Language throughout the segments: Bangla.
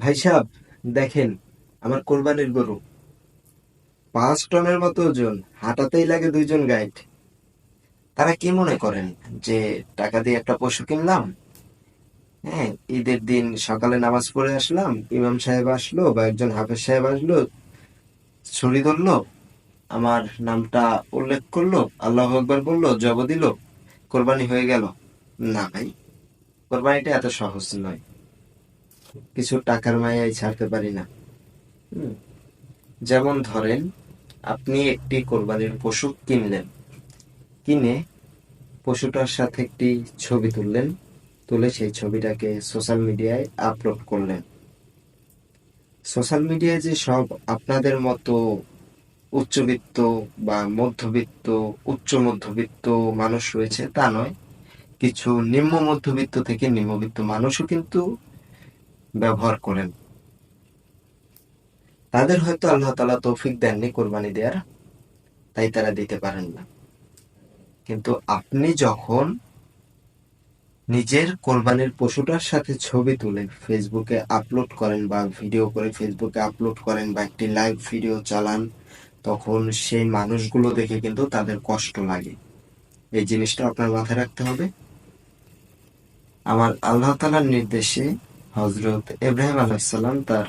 ভাই সাহেব, দেখেন, আমার কোরবানির গরু। পাঁচ টনের মতো ওজন, হাঁটাতেই লাগে দুইজন গাইড। তারা কি মনে করেন যে টাকা দিয়ে একটা পশু কিনলাম? হ্যাঁ ঈদের দিন সকালে নামাজ পড়ে আসলাম, ইমাম সাহেব আসলো বা একজন হাফেজ সাহেব আসলো, ছুরি ধরলো, আমার নামটা উল্লেখ করল, আল্লাহ আকবার বলল জব দিল, কোরবানি হয়ে গেল। না ভাই, কোরবানিটা এত সহজ নয়। কিছু টাকার মায়ায় ছাড়তে পারি না। যেমন ধরেন, আপনি একটি কোরবানির পশু কিনলেন। কিনে পশুটার সাথে একটি ছবি তুললেন, তুলে সেই ছবিটাকে সোশ্যাল মিডিয়ায় আপলোড করলেন। সোশ্যাল মিডিয়ায় যে সব আপনাদের মতো উচ্চবিত্ত বা মধ্যবিত্ত, উচ্চ মধ্যবিত্ত মানুষ রয়েছে তা নয়, কিছু নিম্ন মধ্যবিত্ত থেকে নিম্নবিত্ত মানুষও কিন্তু ব্যবহার করেন। তাদের হয়তো আল্লাহ তালা তৌফিক দেননি কোরবানি দেওয়ার তাই তারা দিতে পারেন না। কিন্তু আপনি যখন নিজের কোরবানির পশুটার সাথে ছবি তুলে ফেসবুকে আপলোড করেন বা ভিডিও করে ফেসবুকে আপলোড করেন বা একটি লাইভ ভিডিও চালান, তখন সেই মানুষগুলো দেখে কিন্তু তাদের কষ্ট লাগে। এই জিনিসটা আপনার মাথায় রাখতে হবে। আমার আল্লাহ তালার নির্দেশে হজরত ইব্রাহিম আলাইসাল্লাম তার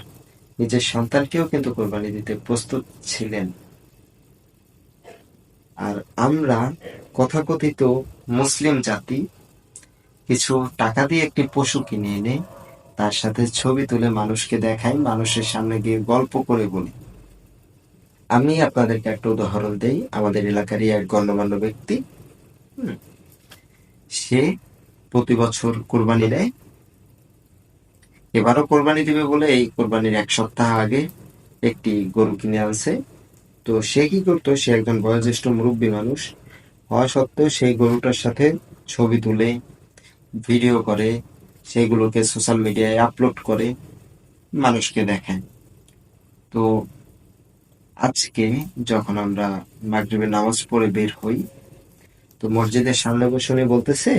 নিজের সন্তানকেও কিন্তু কোরবানি দিতে প্রস্তুত ছিলেন। আর আমরা কথাকথিত মুসলিম জাতি কিছু টাকা দিয়ে একটি পশু কিনে এনে তার সাথে ছবি তুলে মানুষকে দেখাই, মানুষের সামনে গিয়ে গল্প করে বলি। আমি আপনাদেরকে একটা উদাহরণ দেই, আমাদের এলাকারই এক গণ্যমান্য ব্যক্তি সে প্রতি বছর কোরবানি দেয়। এবারও কোরবানি দিবে বলে এই কোরবানির এক সপ্তাহ আগে একটি গরু কিনে আনছে। তো সে কি করতো? সে একজন বয়োজ্যেষ্ঠ মুরব্বী মানুষ। হওয়া সত্ত্বেও সেই গরুটার সাথে ছবি তুলে, ভিডিও করে, সেগুলোকে সোশ্যাল মিডিয়ায় আপলোড করে মানুষকে দেখায় তো আজকে যখন আমরা মাগরিবের নামাজ পড়ে বের হই, তো মসজিদের সামনে বসে উনি বলতেছে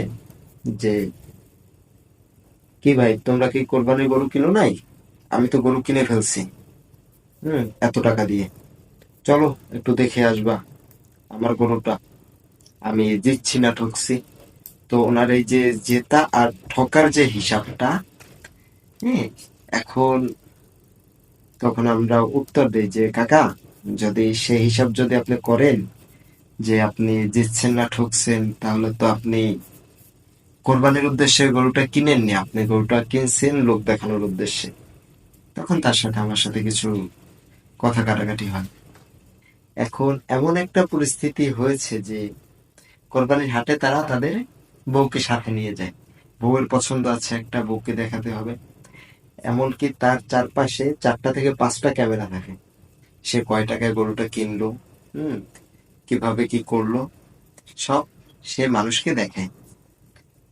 যে কি ভাই, তোমরা কি কোরবানির গরু কিনো নাই? আমি তো গরু কিনে ফেলছি। হুম, এত টাকা দিয়ে। চলো, একটু দেখে আসবা আমার গরুটা। আমি জিতছি না, ঠকছি। তো ওনার এই যে জেতা আর ঠকার যে হিসাবটা হ্যাঁ এখন তখন আমরা উত্তর দিই যে, কাকা, যদি সেই হিসাব যদি আপনি করেন যে আপনি জিতছেন না, ঠকছেন, তাহলে তো আপনি কোরবানির উদ্দেশ্যে গরুটা কিনেননি, আপনি গরুটা কিনছেন, লোক দেখানোর উদ্দেশ্যে। তখন তার সাথে আমার সাথে কিছু কথা কাটাকাটি হয়। এখন এমন একটা পরিস্থিতি হয়েছে যে কোরবানির হাটে তারা তাদের বউকে সাথে নিয়ে যায়। বউয়ের পছন্দ আছে একটা, বউকে দেখাতে হবে। এমনকি তার চারপাশে চারটা থেকে পাঁচটা ক্যামেরা থাকে। সে কয় টাকায় গরুটা কিনলো, হুম, কীভাবে কি করল, সব সে মানুষকে দেখায়।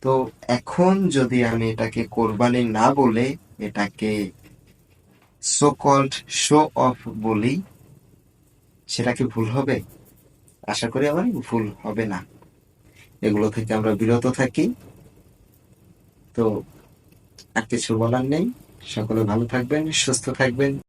তো এখন যদি আমি এটাকে কোরবানি না বলে এটাকে সো কল্ড শো অফ বলি, সেটা কি ভুল হবে? আশা করি আমার ভুল হবে না। এগুলো থেকে আমরা বিরত থাকি। তো আর কিছু বলার নেই। সকলে ভালো থাকবেন, সুস্থ থাকবেন।